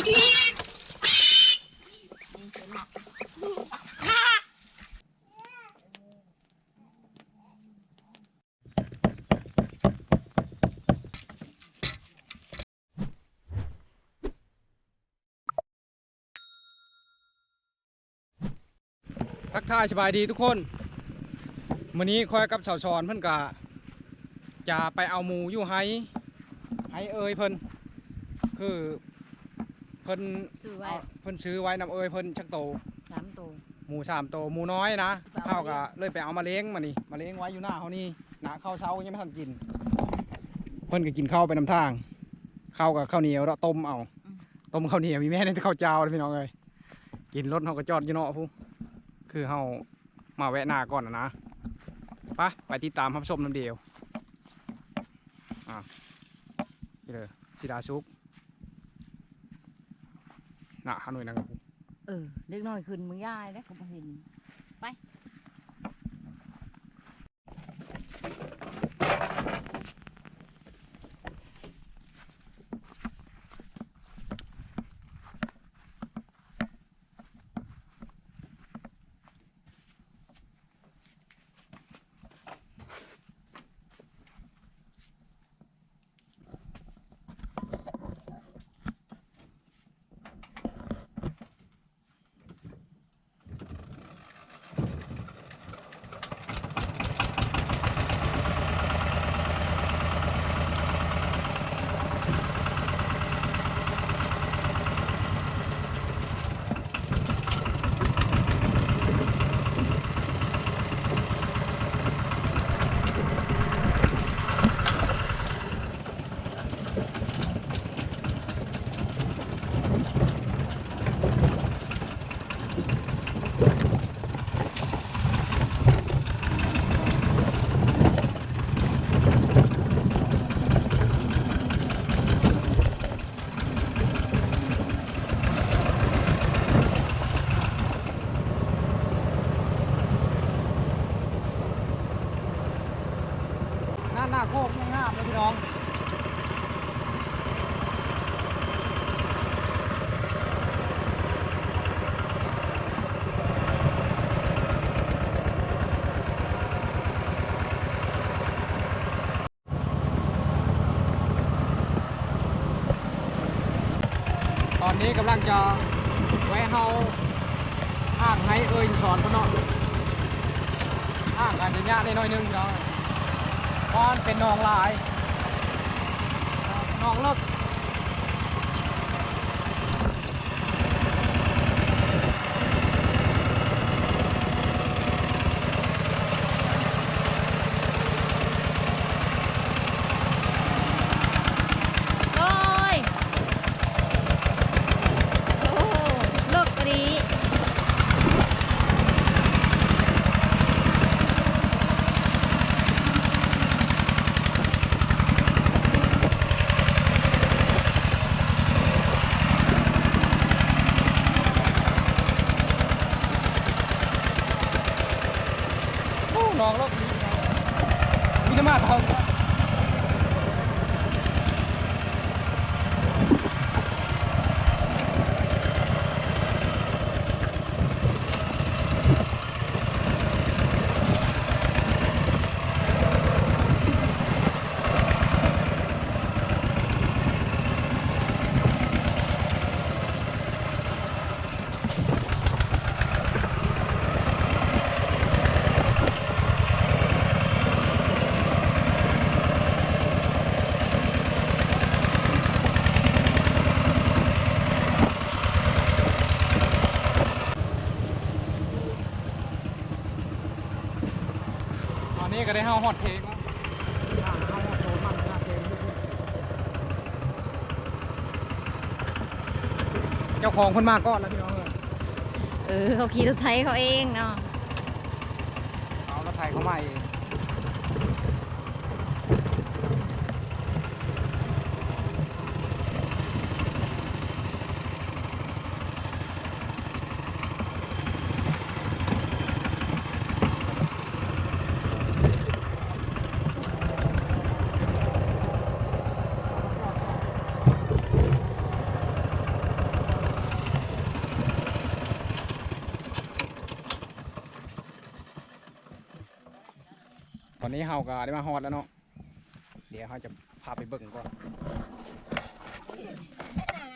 ทักทายสบายดีทุกคนมื้อนี้คอยกับชาวชอนเพิ่นกะจะไปเอาหมูอยู่ไฮไฮเอ่ยเพิ่นคือ พิ่นซื้อไว้เอาเพิ่นซื้อไว้นำเอ่ยเพิ่นชักโตสามตัวหมูสามโตหมูน้อยนะไปเอาเฮาก็เลยไปเอามาเลี้ยงมานี่มาเลี้ยงไว้อยู่หน้าเฮานี่หนาข้าวเช้ายังไม่ทันกิน เพิ่นก็กินข้าวไปนำทางข้าวกับข้าวเหนียวแล้วต้มเอาต้มข้าวเหนียวมีแม่ในข้าวเจ้าเลยพี่น้องเอ้ยกินรถเฮาก็จอดอยู่เนาะพูคือเฮามาแวะหน้าก่อนนะนะไปไปติดตามรับชมน้ำเดียวอะนี่เลยสิดาซุก น่ะฮาหน่อยนะครับเออเล็กน้อยขึ้นมึงย่ายแล้วก็บ่เห็น ไป นี้กำลังจะแวะเฮาห้างให้เอ่ยสอนพนเนาะห้างอาจจะยากได้น้อยนึงเน้องเราะ้อนเป็นนองลายนองเลิก โอ้ยโอ้เลิกกะดี โอ้หนองเลิกมีจะมาเท่า ตอนนี้ก็ได้เฮาฮอดเทงแล้วเฮาฮอดโซนมันหน้าเทงเจ้าของคนมาก่อนแล้วพี่น้องเอ้ยเออเขาขี่รถไถเขาเองเนาะเอารถไถเขามาเอง เฮาก็ได้มาฮอดแล้วเนาะ เดี๋ยวเฮาจะพาไปเบิ่งก่อน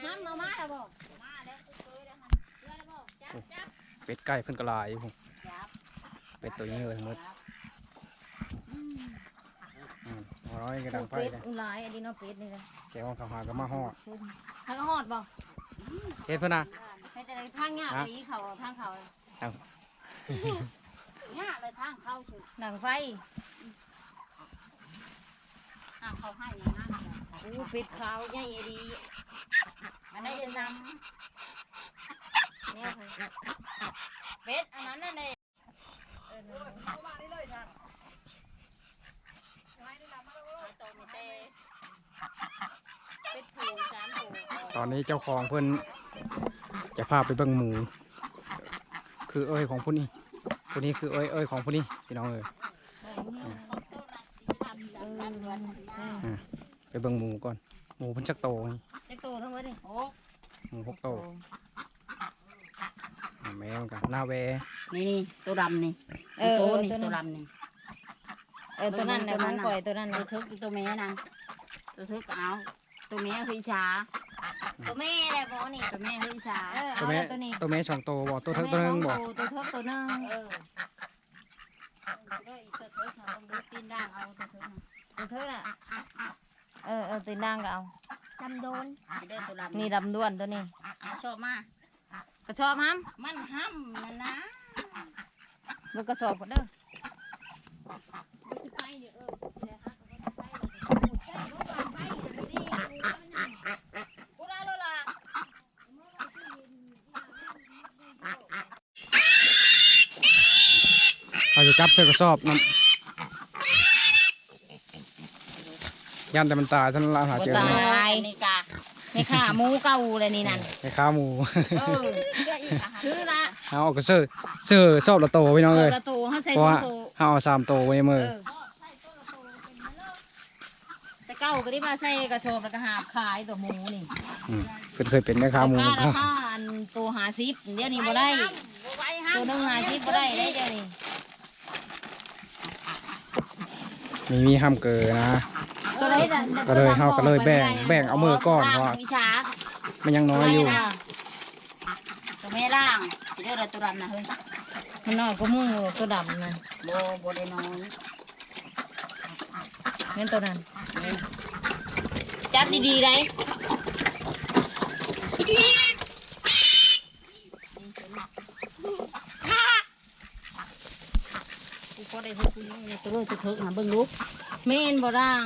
น้ำมามาแล้วบ่มาแล้วเคยแล้วค่ะเรือแล้วบ่จับจับเป็ดไก่เพิ่นก็หลายอยู่พุ่นเป็ดตัวนี้เลยหมดอืมหัวร้อยกระดังไฟเป็ดเลยหลายอันนี้เนาะเป็ดนี่เลยเจ้าเขาหาก็มาฮอดทางก็ฮอดบ่เฮ็ดเพิ่นน่ะให้จะได้ทางยากฮะอีเขาทางเขาเนี่ยเลยทางเขาดหนังไฟ ทางเขาให้อย่างนั้นเลยโอ้เป็ดขาวใหญ่ดีมันได้นเนี่ยค่ะำเป็ดอันนั้นน่ะเนี่ยเออนั่นน่ะตรงเตะเป็ดผูสามผูตอนนี้เจ้าของเพิ่นจะพาไปเบิ่งหมู คือเอ้ยของผู้นี้ผู้นี้คือเอ้ยเอ้ยของผู้นี้พี่น้องเอ้ย เออเนี่ยเออเออไปเบิ่งหมูก่อนหมูเพิ่นจักโตนี่เล็กโตทั้งหมดนี่โอ้หมูหกโตอ่าแม่มันกันหน้าแวนี่นี่ตัวดำนี่เออตัวเออนี่ตัวตัวนั้นดำนี่เออตัวนั้นนะตัวนั้มันนน่ะปล่อยตัวนั้นตันะวทึกตัวแม่นั่นตัวทึกเอาตัวแม่คือชาตัวแม่แหละบ่นี่ตัวแม่คือชาเออตัวเอาแม่แล้วตัวนี้ตัวแม่สองโตบ่ตัวเทิงตัวหนึงบ่ตัวเทิกตัวหนึงเออด้วยตัวทึกเขาต้องดูตีนด่างเอาตัวทึกตัว เทิกน่ะเออเออตีนนางก็เอาดำโดนเด้อตัวดำนี่ดำด้วนตัวนี้เอาชอบมากระชอบมั้มมันห้ำนะนะมันกระสอบก็เด้อไปเดี๋ยวเออเดี๋ยวฮะกูได้แล้วล่ะเขาจะจับใส่กระสอบน้ำ ยันแต่มันตายฉันละหาเจอตนะายนี่กะไม่ข่าหมูเก่าเลยนี่นั่นให้ขาหมูเออคือละเอาออกก็เสื้อเสื้อสอบละโตพี่น้องเอ้ยประตูเขาใส่เพราะสอว่างตัวเอาเอาสามโตไว้ในมือเออแต่เก่าก็ได้มาใส่กระโชบแล้วก็หาบขายตัวหมูนี่มเพิ่นเคยเป็นแม่ค้าหมูราครับคาอันตัวหาซิปเดี๋ยวนี้บ่ได้ตัวหนึงหาซิปบ่ได้ได้เดี๋ยวนี้มีมีห้ามเกินนะ ตัวไหนน่ะก็เลยเฮาก็เลยแบ่งแบ่งเอามือก่อนเพราะว่าวิชามันยังน้อยอยู่ ตัวแม่ล่างสิเด้อตัวดำนะเฮ้ยมันน้อยก็มูตัวดำนะโบโบได้นอนเงินตัวนั้นจับดีๆได้กูก็ได้เฮ้ยกูนี่ตัวเลือดจะเถิกนะเบิ่งลูกเมนบ่ร่าง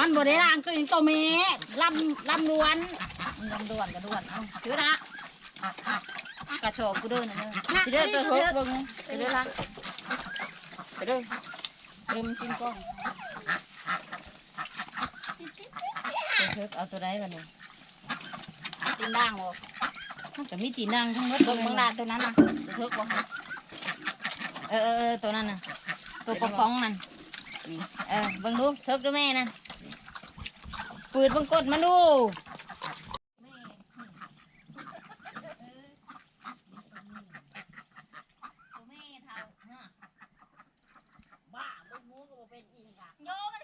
มันบได้ล่างตัวนี้ตัวแม่ลำลำนวนลำดวนกระดวนเอาถือละกระโชบกูเดินนะเด้อเด้อตัวเถิกเบิ่งเด้อละไปเด้อเริ่มกินก้องเถิกเอาตัวใดบัดนี้กินด่างบ่มันก็มีตีนางทั้งหมดเบิ่งเบิ่งลาตัวนั้นนะตัวเถิกบ่ฮะเออเออเออตัวนั้นนะตัวปองปองนั่นเออเบิ่งดูเถิกดูแม่นั่น ปืดบิ่งกดมันดูตัวแม่ท่าฮะบ้าเบิ่งหมูก็บ่เป็นอีกอะโยมัน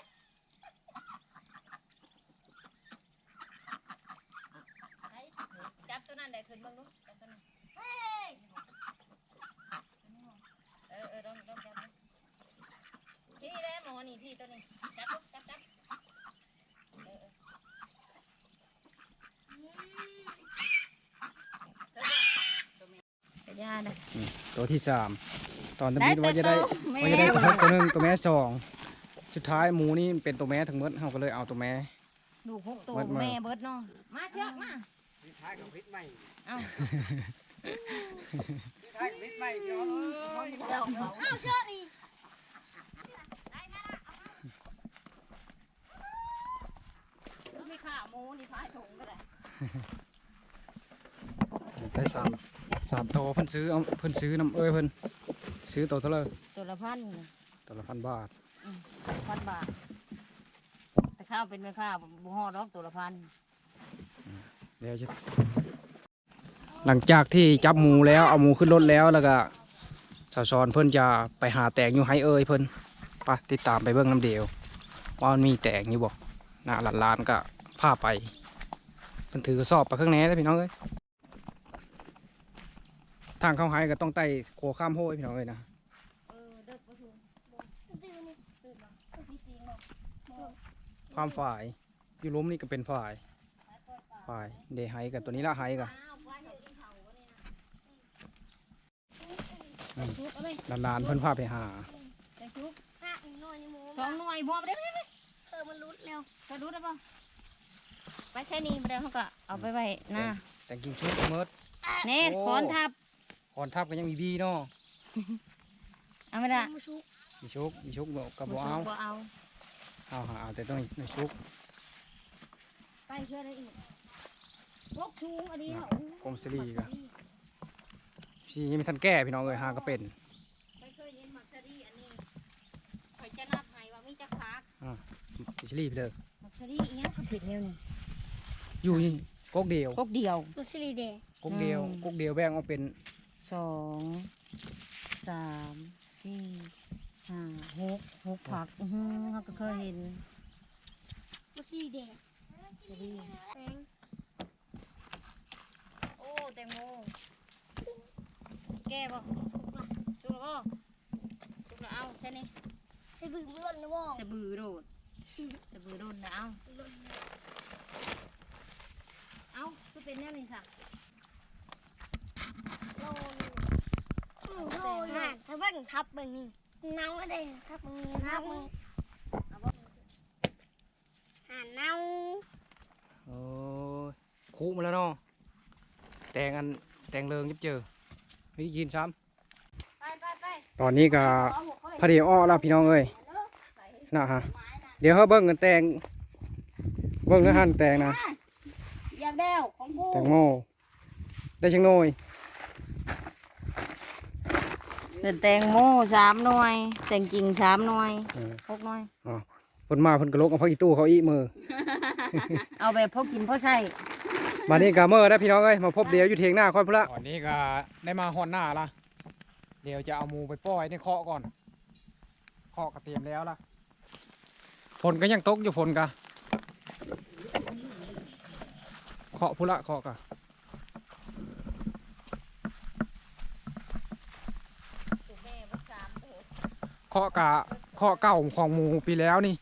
จับตัวนั้นได้ขึ้นเบิ่งดูจับตัวนั้นเฮ้ยเออเออลองลองจับพี่ได้หมอนี่พี่ตัวนี้จับจับจับเออเออเดี๋ ยวย่านะ ตัวที่สามตอนตะได้มิดว่าจะได้ตัวโตว่าจะได้แม่ตัวเทิงตัวหนึงตัวแม่สองสุดท้ายหมูนี่เป็นตัวแม่ทั้งหมดเฮาก็เลยเอาตัวแม่ดูกหกตัวเบิดมาแม่เบิดเนาะมาเชือกมาเอาเอาเชือกนี่ไม่ข่าหมูนี่พายถุงก็ได้ได้สาม สามโตเพิ่นซื้อเอาเพิ่นซื้อน้ำเอ้ยเพิ่นซื้อตัวเท่าไหร่ตัวละพันน่ะตัวละพันบาทพันบาทแต่ข้าวเป็นไม่ข้าวบุห่อดอกตัวละพันเดี๋ยวจะหลังจากที่จับหมูแล้วเอาหมูขึ้นรถแล้วแล้วก็สาวซอนเพิ่นจะไปหาแตงอยู่ให้เอ้ยเพิ่นไปติดตามไปเบิ่งน้ำเดียวว่ามันมีแตกอยู่บ่หน้าหลานลานก็พาไปมันถือกระสอบไปข้างแหน่เลยพี่น้องเอ้ยทางเข้าหายก็ต้องไต่โคข้ามโห้ยพี่น้องเอ้ยนะเออเด็กบ่ถูกตื่นนี่ตื่นมามีจริงเนาะความฝ่ายอยู่ล้มนี่ก็เป็นฝ่าย ฝ่ายเดไฮกับตัวนี้ละไฮกับอ้าวว่าเดี๋ยวกินเผาบ่เนี่ยนะอืมชุบเอาไหมนานๆเพิ่นพาไปหาไปชุบห้าอีกหน่อยนี่หมูสองหน่วยบ่ไปได้ไหมเออมันรุดเร็วกระดูได้ป่ะไปใช้นี่ไปได้เขาก็เอาไปไว้หน้าแต่งกินชุดเมิดเน่ขอนทับ คอนทับก็ยังมีบีเนาะเอาไม่ได้มาชุกมีชุกมีชุกบ่กับบ่เอาบ่เอาเอาหาเอาแต่ต้องในชุกไปเชื่อได้อีกพกชูงอันนี้นะเนาะกรมสิริกะพี่ยังไม่ทันแก้พี่น้องเอ้ยหาก็เป็นไปเคยเห็นมักซะดีอันนี้ข่อยจะนับให้ว่ามีจักพักพี่ชิลีพี่เด้อมักซะดีอีหยังก็ผิดเร็วนี่อยู่นี่กกเดียวพกเดียวมุสลีเดย์กกเดียวอืมกกเดียวแบ่งออกเป็น สองสามสี่ห้าหกหกผักอือหือเขาก็เคยเห็นมุสลีเดย์ซะดีแตงโอ้แตงโมแก่บ่จุกแล้วบ่จุกแล้วเอาใช่นี่ใส่บึ้งมันร่นนะบ่สะบือโดดสะบือโดดนะเอาเอาคือเป็นแน่นี่สัก โลนอืมโลนห่านถ้าเบิ่งทับเบิ่งนี่เน่าอะไรทับมึงทับมึงเอาบ่ห่านเน่าโอ้ยคู่มาแล้วเนาะแต่งอันแต่งเริงยิบเจอไม่ได้กินซ้ไปไปไปำตอนนี้ก็พอดีอ้อแล้วพี่น้องเอ้ยนะฮะเดี๋ยวเขาเบิ่งกันแต่งเบิ่งนะฮันแต่งนะอยากแดวของกูแตงโมได้จังหน่อย เดินแตงโมสามหน่วย แตงกิ่งสามหน่วยเออ หกหน่วยเพิ่นมาเพิ่นก็ลกเอาพักอีตู้เขาอีมือ เอาแบบพกกินพอใช้มานี่กาเมอร์ได้พี่น้องเอ้ยมาพบเดียวอยู่เทียงหน้าค่อยพุ่นละ ตอนนี้ก็ได้มาฮอนหน้าละเดี๋ยวจะเอาหมูไปปล่อยในเคาะก่อนเคาะก็เตรียมแล้วล่ะฝนก็ยังตกอยู่ฝนกะเคาะพุ่นละเคาะกะ แม่วัดสามโอ้ เคาะกะเคาะเก่าของหมูปีแล้วนี่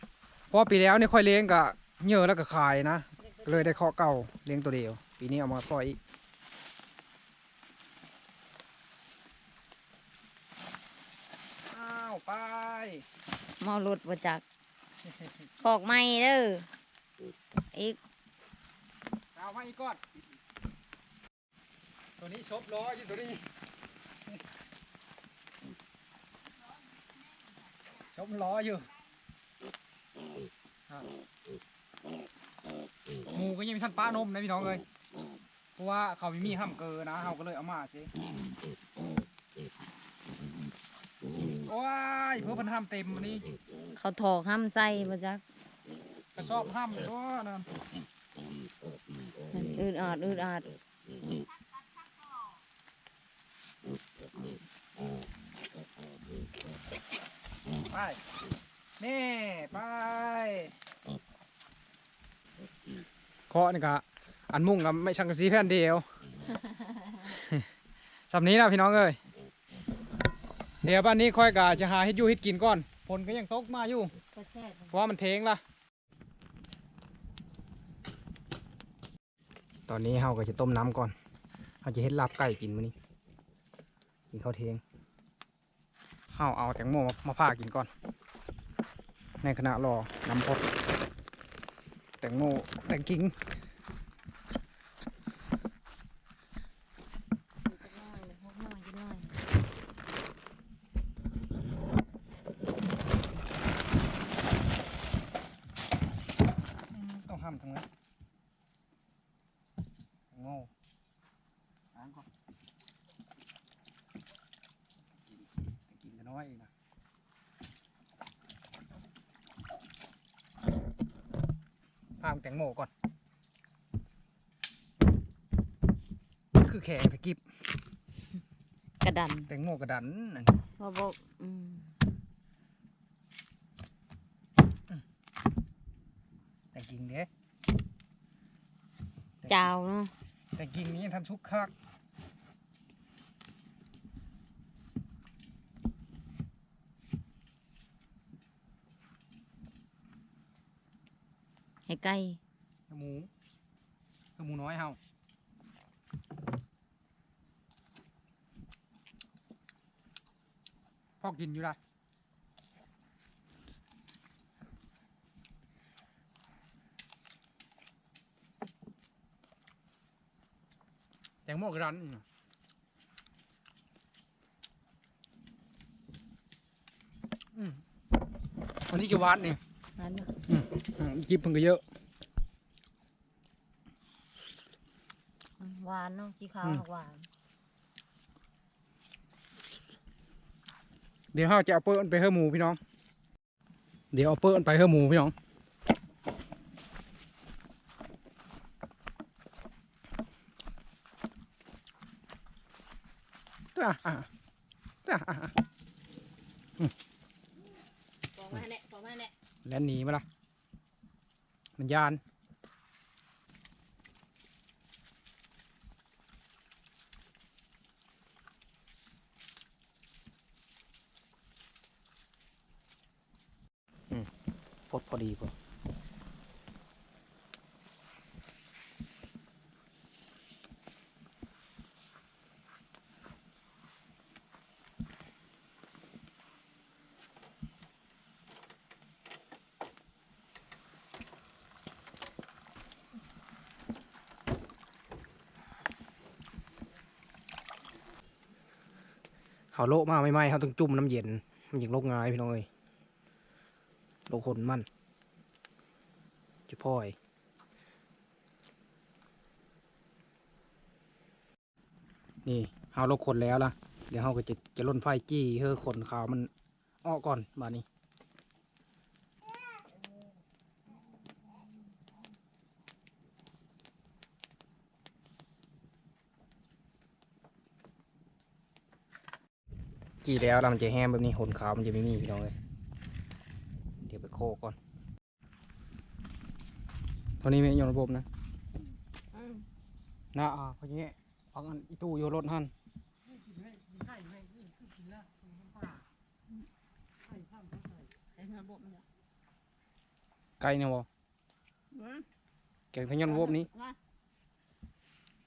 เพราะว่าปีแล้วนี่ค่อยเลี้ยงกะเหยอะแล้วก็ขายนะก็เลยได้เคาะเก่าเลี้ยงตัวเดียว ปีนี้เอามาปล่อยอีกอ้าวไปเมาหลุดบ่จักฟอกไม่เด้ออีกเอามาอีกก่อนตัวนี้ชบล้ออยู่ตัวนี้ ชบล้ออยู่อะหมูก็ยังมีท่านป้านมนะพี่น้องเลยเพราะว่าเขาไม่มีห้ามเกอนะเขาก็เลยเอามาสิโอ้ยเพื่อเพันห้ามเต็มวันนี้เขาถอกห้ามใส่บ่จักกระสอบห้ามก็นะอืดอาดอืดอาด ไป นี่ ไป เคาะนี่กะอันมุ่งกับไม่ชังกะสีแผ่นเดียว สำนี้นะพี่น้องเอ้ยเดี๋ยวบ้านนี้ค่อยกะจะหาเฮ็ดอยู่เฮ็ดกินก่อนฝนก็ยังตกมาอยู่ ก็แช่บเพราะว่ามันเทงละตอนนี้เฮาก็จะต้มน้ำก่อนเฮาจะเฮ็ดลาบไก่กินมื้อนี้กินข้าวเทง เฮาเอาแตงโมมามาผ่ากินก่อน ในขณะรอน้ำพดแตงโมแตงกิ้งต้องห้ามตรงนั้นแตงโมล้างก่อน้อยนะพามแตงโมก่อน คือแข็งไปกิบกระดันแตงโมกระดันอันนบ่บอืแต่จริงเด้ เจ้าเนาะแต่จริงนี้ทำชุกคัก ไก่หมูคือหมูน้อยเฮาพ่อกินอยู่ละแตงโมกระดันนี่อืมวันนี้จะวัดนี่นั่นเนาะอืมกิบเพิ่งก็เยอะ หวานเนาะ สีขาวอืมหวานเดี๋ยวเราจะเอาเปิ้ลไปเฮือหมูพี่น้อง เดี๋ยวเอาเปิ้ลไปเฮือหมูพี่น้องอะอะอะอะอะปอกมาแน่ปอกมาแน่แล้วหนีมาละมันยาน อืมพดพ อดีพอเขาโลมาไม่ไหมเขาต้องจุ่มน้ำเย็นมันยิงโรคง่ายพี่น้องเอ้ยโรคคนมัน พ่อยนี่เอาโรคคนแล้วล่ะ เดี๋ยวเขาก็จะจะล่นไฟจี้เฮ้อขนขาวมันอ้อก่อนบานี้จี้แล้วแล้วมันจะแห้งแบบนี้ขนขาวมันจะไม่มีพี่น้องเลยเดี๋ยวไปโคก่อน ตอนนี้ไม่ยอมระบบนะนะอ่าเพราะงี้พักอันอีตู้โยรถหันไก่เนี่ยบ่แกงทั้งยอนระบบนี้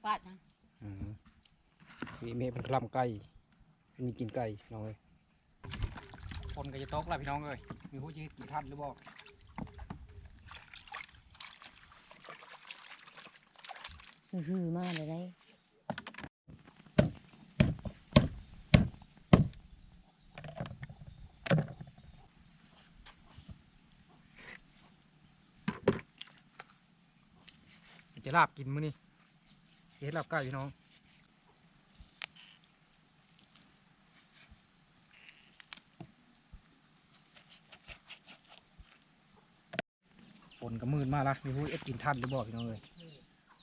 ปาดนะอืมมีเมฆเป็นคลำไก่มีกินไก่พี่น้องเลยคนก็จะตกแล้วพี่น้องเลยมีผู้ชีกินทันหรือบ่ ฮือมากเลยได้จะลาบกินมื้อนี้เฮ็ดลาบไก่พี่น้องฝนก็มืดมาละมีผู้เอ็ดกินทันหรือบ่พี่น้องเลย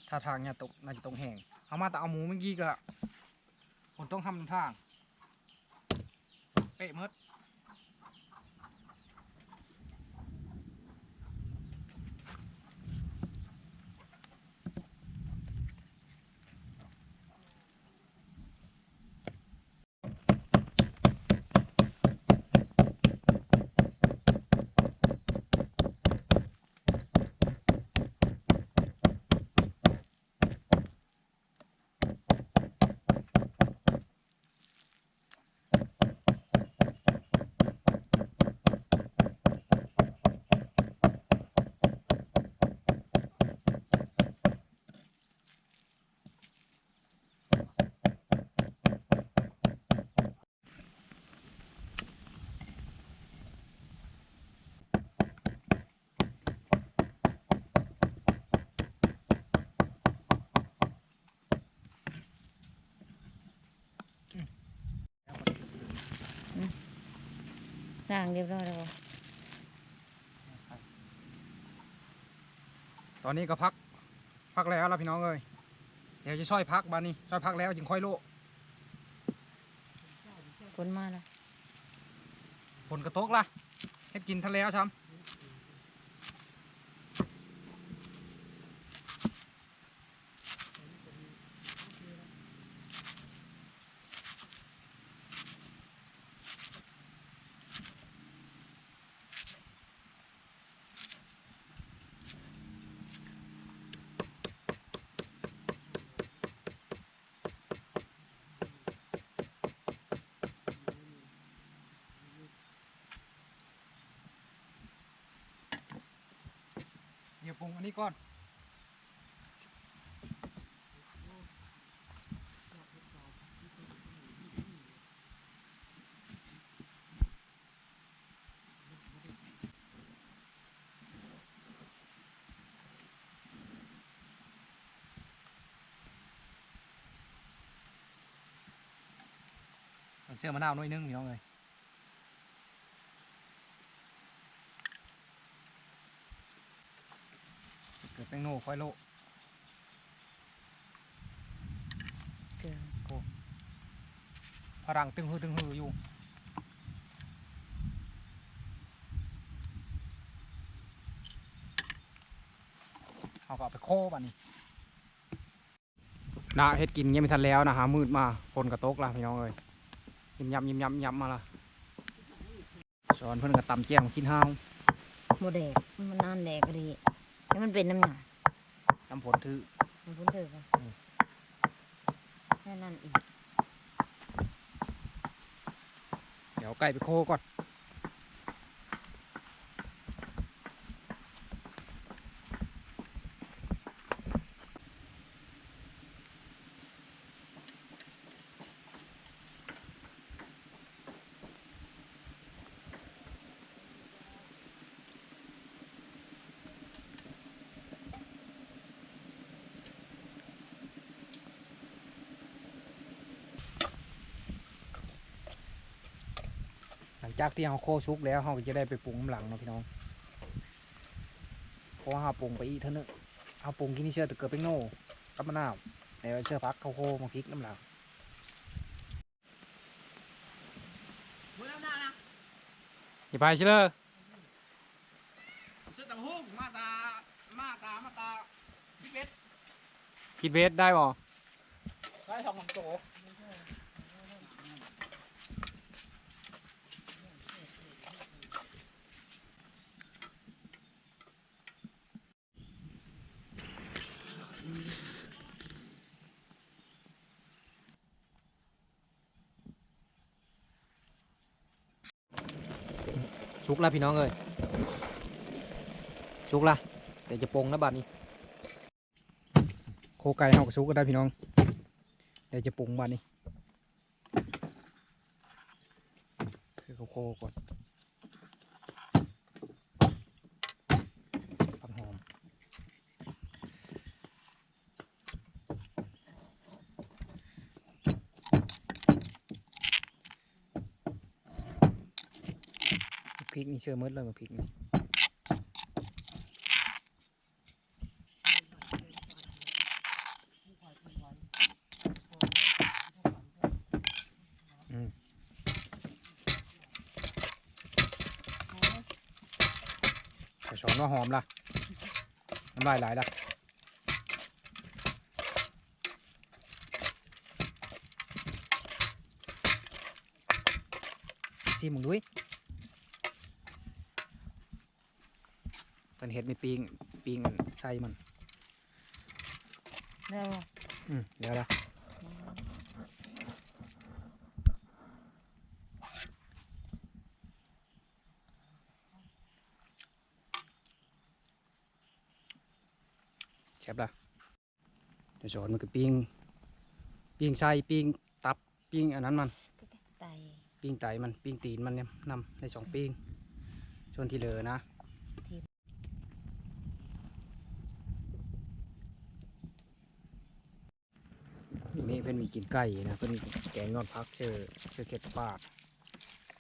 ถ้าทางเนี่ยตกน่าจะตรงแหงเอามาแต่เอาหมูเมื่อกี้ก็ฝนต้องทำทาง เป๊ะมด ล้างเรียบร้อยแล้วบ่ตอนนี้ก็พัก พักแล้วล่ะพี่น้องเอ้ยเดี๋ยวจะช่อยพักบานนี้ช่อยพักแล้วจึงค่อยโลกคนมาแล้วฝนกระตกล่ะเฮ็ดกินทะเลเอาช้ นี้ก่อน เอาเสื้อมะนาวหน่อยนึงพี่น้องเลยสิเกิดแป้งโน่ค่อยโลเกินพลังตึงฮือตึงฮืออยู่เอาก็เอาไปโคบันนี้นะเฮ็ดกินยังไม่ทันแล้วนะหามืดมาฝนกระตกละพี่น้องเอ้ย ยิ้มยำยิ้มยำยิ้มยำมาละสอนเพิ่นกระตำเจียงกินห้าวโมแดกมันนานแดกก็ดีให้มันเป็นน้ำหยาน้ำฝนถือมันพ้นเถอะค่ะอืมแค่นั้นอีก เดี๋ยวไก่ไปโคก่อน จากที่เราโคชุกแล้วเราก็จะได้ไปปรุงน้ำหลังเนาะพี่น้องเพราะว่าเราปรุงไปอีกเท่านึงเราปรุงกินนี่เชื่อแต่เกิดเป็นโน่กับมะนาวแล้วเชื่อพักข้าวโคมาพริกน้ำหลังอย่าไปเชื่อซื้อตังหุ้งมาตามาตามาตาพี่เป็ดคิดเบสได้บ่ได้สองสามโต ชุกละพี่น้องเอ้ยชุกละเดี๋ยวจะปงนะบัดนี้ โคไก่เฮากับชุกก็ได้พี่น้อง เดี๋ยวจะปงบัดนี้คือข้าโคก่อนผักหอม พริกนี่เชื่อมืดเลยมาพริกนี่แต่ช้อนว่าหอมล่ะ น้ำลายไหลล่ะซีมึงด้วย เป็นเห็ดไม่ปิงปิงมันใส่มันแล้วอืมเดี๋ยวละเชฟละเดี๋ยวสอนมันก็ปิงปิงใส่ปิงตับปิงอันนั้นมันไตปิงไตมันปิงตีนมันเนี่ยนำในสองปิงส่วนที่เหลือนะ นี่เพิ่นมีกิน ไก่นะเพิ่นแกงยอดพักเชื่อเชื่อเข็ดปาด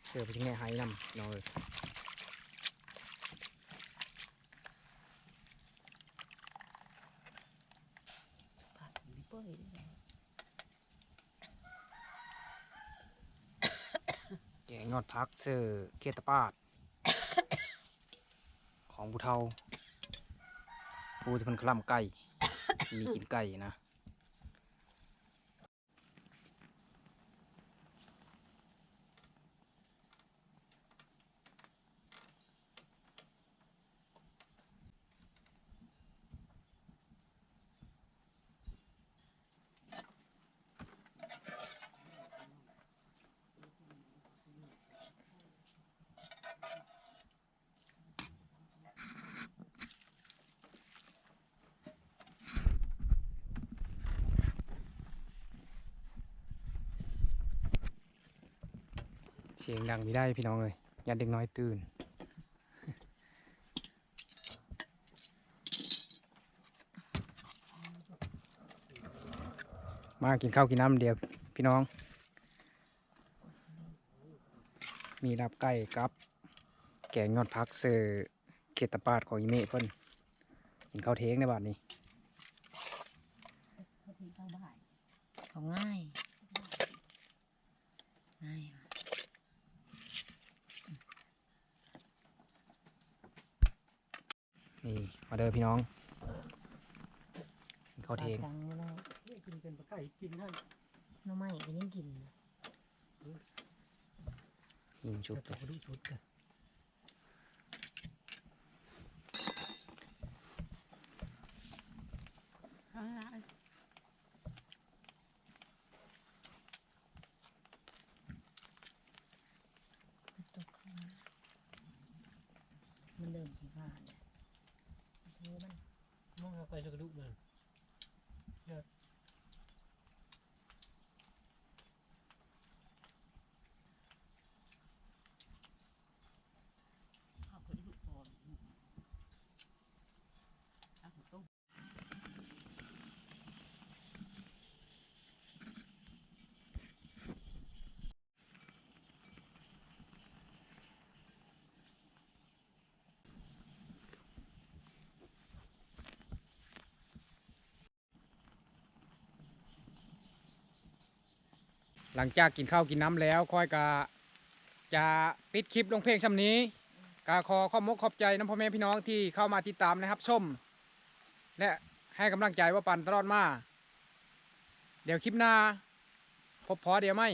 เชื่อไปชิงแง่ไห้นำน้อยแกงยอดพักเชื่อเข็ดปาด ของผู้เฒ่าผู้ที่เพิ่นคล่ำไก่มีกินไก่นะ สียงดังไม่ได้พี่น้องเลยยันเด็กน้อยตื่น มากินข้าวกินน้ำเดียวพี่น้อง มีรับไก่กับ แกงยอดพักเสือเขตตะปาดของอีเมเพิ่นกินข้าวเทงในบาทนี้ เขาง่ายง่ายว่ะ นี่ มาเด้อพี่น้องกินข้าวเทงปลาจังแล้วกินเป็นปลาไก่กินให้หน้ำไม้ก็ยังกิน ยิงชุบแต่เลยก็ดูชุดกันมันเริ่มขี้ข้านแล้วโอ้มัน มองเอา ไปสกระดูกมัน หลังจากกินข้าวกินน้ำแล้วค่อยกะจะปิดคลิปลงเพลงชำนี้กาขอขอบมกขอบใจน้ำพ่อแม่พี่น้องที่เข้ามาติดตามนะครับชม และให้กำลังใจว่าปันตลอดมา เดี๋ยวคลิปหน้าพบพอเดี๋ยวไหม